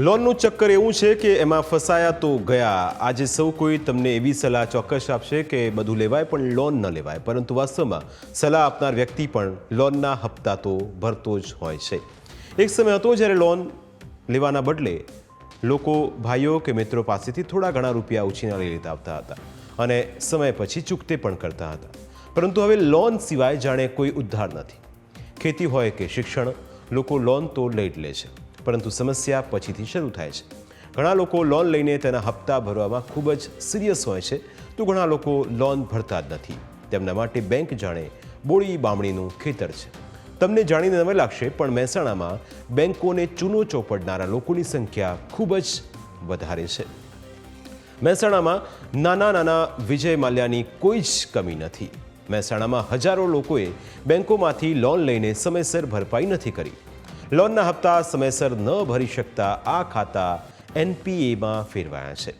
લોનનું ચક્કર એવું છે કે એમાં ફસાયા તો ગયા. આજે સૌ કોઈ તમને એવી સલાહ ચોક્કસ આપશે કે બધું લેવાય પણ લોન ન લેવાય. પરંતુ વાસ્તવમાં સલાહ આપનાર વ્યક્તિ પણ લોનના હપ્તા તો ભરતો જ હોય છે. એક સમય હતો જ્યારે લોન લેવાના બદલે લોકો, ભાઈઓ કે મિત્રો પાસેથી થોડા ઘણા રૂપિયા ઉછીના લઈ લેતા આવતા હતા અને સમય પછી ચૂકતે પણ કરતા હતા. પરંતુ હવે લોન સિવાય જાણે કોઈ ઉદ્ધાર નથી. ખેતી હોય કે શિક્ષણ, લોકો લોન તો લઈ જ લે છે. પરંતુ સમસ્યા પછીથી શરૂ થાય છે. ઘણા લોકો લોન લઈને તેના હપ્તા ભરવામાં ખૂબ જ સિરિયસ હોય છે, તો ઘણા લોકો લોન ભરતા જ નથી. તેમના માટે બેંક જાણે બોળી બામણીનું ખેતર છે. તમને જાણીને નવે લાગશે, પણ મહેસાણામાં બેંકોને ચૂનો ચોપડનારા લોકોની સંખ્યા ખૂબ જ વધારે છે. મહેસાણામાં નાના નાના વિજય માલ્યાની કોઈ જ કમી નથી. મહેસાણામાં હજારો લોકોએ બેંકોમાંથી લોન લઈને સમયસર ભરપાઈ નથી કરી. લોનના હપ્તા સમયસર ન ભરી શકતા આ ખાતા એનપીએમાં ફેરવાયા છે.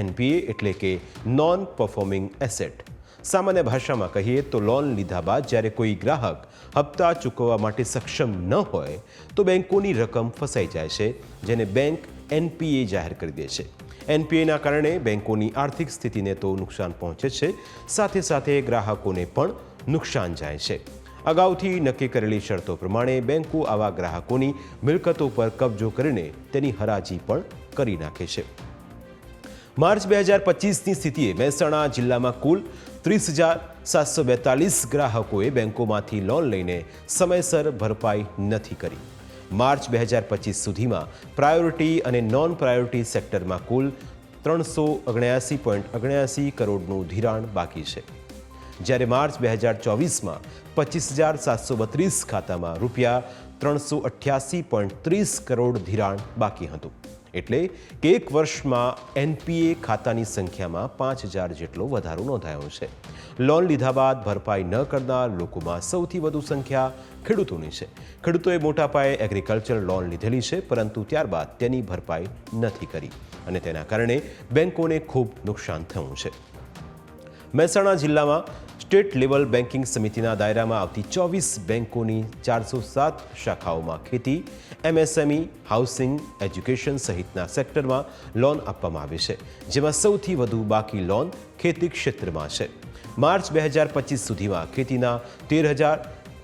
એનપીએ એટલે કે નોન પરફોર્મિંગ એસેટ સામાન્ય ભાષામાં કહીએ તો લોન લીધા બાદ જ્યારે કોઈ ગ્રાહક હપ્તા ચૂકવવા માટે સક્ષમ ન હોય તો બેંકોની રકમ ફસાઈ જાય છે, જેને બેંક એનપીએ જાહેર કરી દે છે. એનપીએના કારણે બેંકોની આર્થિક સ્થિતિને તો નુકસાન પહોંચે છે, સાથે સાથે ગ્રાહકોને પણ નુકસાન જાય છે. અગાઉથી નક્કી કરેલી શરતો પ્રમાણે બેંકો આવા ગ્રાહકોની મિલકતો પર કબજો કરીને તેની હરાજી પણ કરી નાખે છે. માર્ચ બે હજાર પચીસની સ્થિતિએ મહેસાણા જિલ્લામાં કુલ ત્રીસ હજાર સાતસો બેતાલીસ ગ્રાહકોએ બેંકોમાંથી લોન લઈને સમયસર ભરપાઈ નથી કરી. માર્ચ બે હજાર પચીસ સુધીમાં પ્રાયોરિટી અને નોન પ્રાયોરિટી સેક્ટરમાં કુલ ત્રણસો ઓગણ્યાસી પોઈન્ટ ઓગણ્યાસી કરોડનું ધિરાણ બાકી છે. જ્યારે માર્ચ બે હજાર ચોવીસમાં પચીસ હજાર સાતસો બત્રીસ ખાતામાં રૂપિયા ત્રણસો અઠ્યાસી પોઈન્ટ ત્રીસ કરોડ ધિરાણ બાકી હતું. એટલે કે એક વર્ષમાં એનપીએ ખાતાની સંખ્યામાં પાંચ હજાર જેટલો વધારો નોંધાયો છે. લોન લીધા બાદ ભરપાઈ ન કરનાર લોકોમાં સૌથી વધુ સંખ્યા ખેડૂતોની છે. ખેડૂતોએ મોટા પાયે એગ્રીકલ્ચર લોન લીધેલી છે, પરંતુ ત્યારબાદ તેની ભરપાઈ નથી કરી અને તેના કારણે બેંકોને ખૂબ નુકસાન થયું છે. મહેસાણા જિલ્લામાં સ્ટેટ લેવલ બેન્કિંગ સમિતિના દાયરામાં આવતી ચોવીસ બેન્કોની ચારસો સાત શાખાઓમાં ખેતી, એમએસએમઈ, હાઉસિંગ, એજ્યુકેશન સહિતના સેક્ટરમાં લોન આપવામાં આવે છે, જેમાં સૌથી વધુ બાકી લોન ખેતી ક્ષેત્રમાં છે. માર્ચ બે હજાર પચીસ સુધીમાં ખેતીના તેર હજાર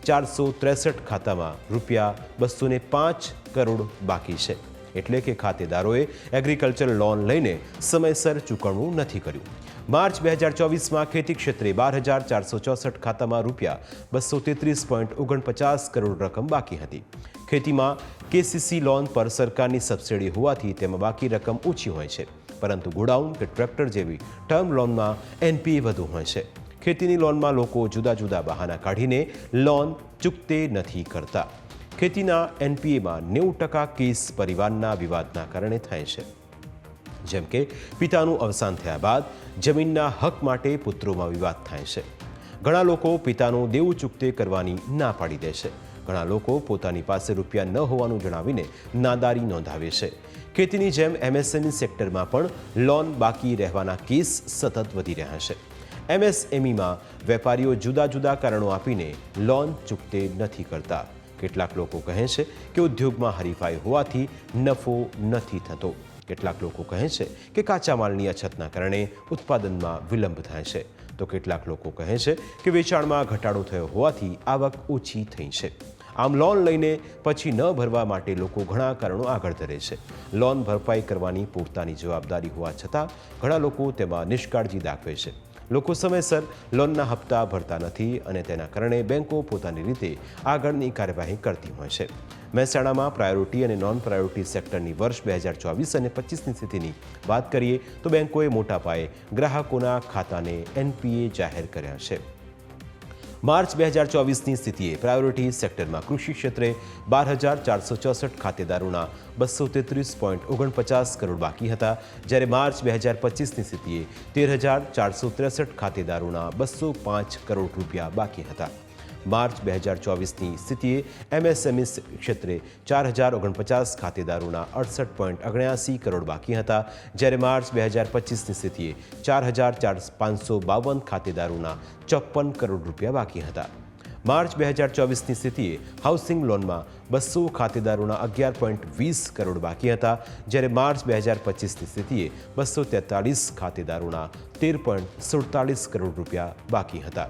ચારસો ત્રેસઠ ખાતામાં રૂપિયા બસો પાંચ કરોડ બાકી છે. એટલે કે ખાતેદારોએ એગ્રીકલ્ચર લોન લઈને સમયસર ચૂકવણું નથી કર્યું. માર્ચ બે હજાર ચોવીસમાં ખેતી ક્ષેત્રે બાર હજાર ચારસો ચોસઠ ખાતામાં રૂપિયા બસો તેત્રીસ પોઈન્ટ ઓગણપચાસ કરોડ રકમ બાકી હતી. ખેતીમાં કેસીસી લોન પર સરકારની સબસિડી હોવાથી તેમાં બાકી રકમ ઓછી હોય છે. પરંતુ ગોડાઉન કે ટ્રેક્ટર જેવી ટર્મ લોનમાં એનપીએ વધુ હોય છે. ખેતીની લોનમાં લોકો જુદા જુદા બહાના કાઢીને લોન ચૂકતે નથી કરતા. ખેતીના એનપીએમાં નેવું ટકા કેસ પરિવારના વિવાદના કારણે થાય છે. જેમ કે પિતાનું અવસાન થયા બાદ જમીનના હક માટે પુત્રોમાં વિવાદ થાય છે. ઘણા લોકો પિતાનું દેવું ચૂકતે કરવાની ના પાડી દે છે. ઘણા લોકો પોતાની પાસે રૂપિયા ન હોવાનું જણાવીને નાદારી નોંધાવે છે. ખેતીની જેમ એમએસએમઈ સેક્ટરમાં પણ લોન બાકી રહેવાના કેસ સતત વધી રહ્યા છે. એમએસએમઈમાં વેપારીઓ જુદા જુદા કારણો આપીને લોન ચૂકતે નથી કરતા. કેટલાક લોકો કહે છે કે ઉદ્યોગમાં હરીફાઈ હોવાથી નફો નથી થતો. કેટલાક લોકો કહે છે કે કાચા માલની અછતના કારણે ઉત્પાદનમાં વિલંબ થાય છે. તો કેટલાક લોકો કહે છે કે વેચાણમાં ઘટાડો થયો હોવાથી આવક ઓછી થઈ છે. આમ લોન લઈને પછી ન ભરવા માટે લોકો ઘણા કારણો આગળ ધરે છે. લોન ભરપાઈ કરવાની પોતાની જવાબદારી હોવા છતાં ઘણા લોકો તેમાં નિષ્કાળજી દાખવે છે. લોકો સમયસર લોનના હપ્તા ભરતા નથી અને તેના કારણે બેંકો પોતાની રીતે આગળની કાર્યવાહી કરતી હોય છે. મહેસાણામાં પ્રાયોરિટી અને નોન પ્રાયોરિટી સેક્ટરની વર્ષ બે હજાર ચોવીસ અને પચીસની સ્થિતિની વાત કરીએ તો બેંકોએ મોટા પાયે ગ્રાહકોના ખાતાને એનપીએ જાહેર કર્યા છે. માર્ચ બે હજાર ચોવીસની સ્થિતિએ પ્રાયોરિટી સેક્ટરમાં કૃષિ ક્ષેત્રે બાર હજાર ચારસો ચોસઠ ખાતેદારોના બસો તેત્રીસ પોઈન્ટ ઓગણપચાસ કરોડ બાકી હતા. જ્યારે માર્ચ બે હજાર પચીસની સ્થિતિએ તેર હજાર ચારસો ત્રેસઠ ખાતેદારોના બસો પાંચ કરોડ રૂપિયા બાકી હતા. માર્ચ બે હજાર ચોવીસની સ્થિતિએ એમએસએમઈ ક્ષેત્રે ચાર હજાર ઓગણપચાસ ખાતેદારોના અડસઠ પોઈન્ટ અગણ્યાસી કરોડ બાકી હતા. જ્યારે માર્ચ બે હજાર પચીસની સ્થિતિએ ચાર હજાર ચાર પાંચસો બાવન ખાતેદારોના ચોપ્પન કરોડ રૂપિયા બાકી હતા. માર્ચ બે હજાર ચોવીસની સ્થિતિએ હાઉસિંગ લોનમાં બસો ખાતેદારોના અગિયાર પોઈન્ટ વીસ કરોડ બાકી હતા. જ્યારે માર્ચ બે હજાર પચીસની સ્થિતિએ બસો તેતાળીસ ખાતેદારોના તેર પોઈન્ટ સુડતાલીસ કરોડ રૂપિયા બાકી હતા.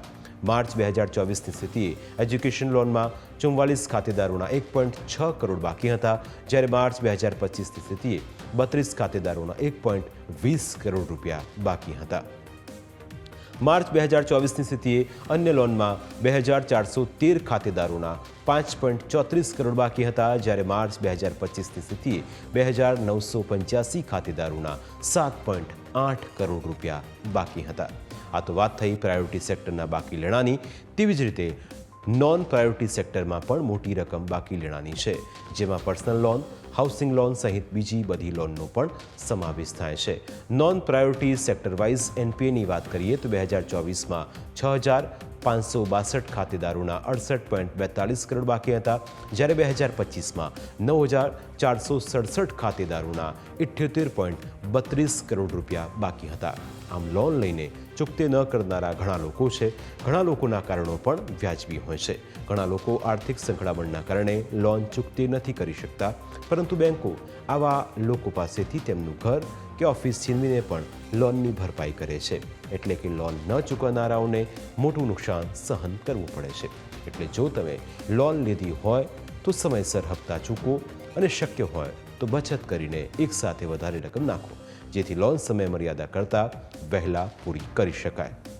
માર્ચ બે હજાર ચોવીસની સ્થિતિએ એજ્યુકેશન લોનમાં ચુમ્વાલીસ ખાતેદારોના એક પોઈન્ટ છ કરોડ બાકી હતા. જ્યારે માર્ચ બે હજાર પચીસની સ્થિતિએ બત્રીસ ખાતેદારોના એક પોઈન્ટ વીસ કરોડ રૂપિયા બાકી હતા. માર્ચ બે હજાર ચોવીસની સ્થિતિએ અન્ય લોનમાં બે હજાર ચારસો તેર ખાતેદારોના પાંચ પોઈન્ટ ચોત્રીસ કરોડ બાકી હતા. જ્યારે માર્ચ બે હજાર પચીસની સ્થિતિએ બે હજાર નવસો પંચ્યાસી ખાતેદારોના સાત પોઈન્ટ આઠ કરોડ રૂપિયા બાકી હતા. આ તો વાત થઈ પ્રાયોરિટી સેક્ટરના બાકી લેણાની, તેવી જ રીતે નોન પ્રાયોરિટી સેક્ટરમાં પણ મોટી રકમ બાકી લેણાની છે, જેમાં પર્સનલ લોન હાઉસિંગ લોન સહિત બીજી બધી લોનનો પણ સમાવેશ થાય છે. નોન પ્રાયોરિટી સેક્ટર વાઇઝ એનપીએની વાત કરીએ તો બે હજાર ચોવીસમાં છ હજાર પાંચસો બાસઠ ખાતેદારોના અડસઠ પોઈન્ટ બેતાલીસ કરોડ બાકી હતા, જ્યારે બે હજાર પચીસમાં નવ હજાર ચારસો સડસઠ ખાતેદારોના ઇઠ્યોતેર પોઈન્ટ બત્રીસ કરોડ રૂપિયા બાકી હતા. આમ લોન લઈને ચૂકતે ન કરનારા ઘણા લોકો છે. ઘણા લોકોના કારણો પણ વ્યાજબી હોય છે. ઘણા લોકો આર્થિક સંકળામણના કારણે લોન ચૂકતે નથી કરી શકતા. પરંતુ બેંકો આવા લોકો પાસેથી તેમનું ઘર કે ઓફિસ છીનવીને પણ લોનની ભરપાઈ કરે છે. એટલે કે લોન ન ચૂકવનારાઓને મોટું નુકસાન સહન કરવું પડે છે. એટલે જો તમે લોન લીધી હોય તો સમયસર હપ્તા ચૂકવો અને શક્ય હોય તો બચત કરીને એકસાથે વધારે રકમ નાખો. જેથી લોન સમય મર્યાદા કરતાં વહેલા પૂરી કરી શકાય.